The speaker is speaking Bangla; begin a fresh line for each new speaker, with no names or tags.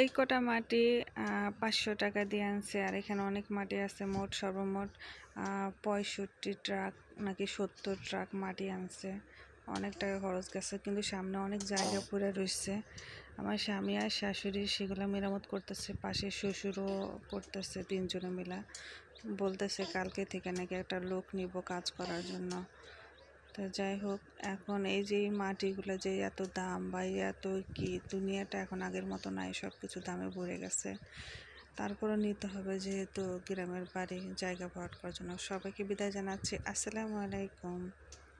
এই কটা মাটি পাঁচশো টাকা দিয়ে আনছে, আর এখানে অনেক মাটি আছে, মোট সর্বমোট পঁয়ষট্টি ট্রাক নাকি সত্তর ট্রাক মাটি আনছে। অনেক টাকা খরচ গেছে, কিন্তু সামনে অনেক জায়গা পড়ে রয়েছে। আমার স্বামী আর শাশুড়ি সেগুলো মেরামত করতেছে, পাশে শ্বশুরও করতেছে, তিনজনে মিলা। বলতেছে কালকে থেকে নাকি একটা লোক নিব কাজ করার জন্য। তো যাই হোক, এখন এই যে মাটিগুলো যে এত দাম বা এত কি, দুনিয়াটা এখন আগের মতো নাই সব কিছু দামে ভরে গেছে। তারপরও নিতে হবে যেহেতু গ্রামের বাড়ি, জায়গা ভরাট করার জন্য। সবাইকে বিদায় জানাচ্ছি। আসসালামু আলাইকুম।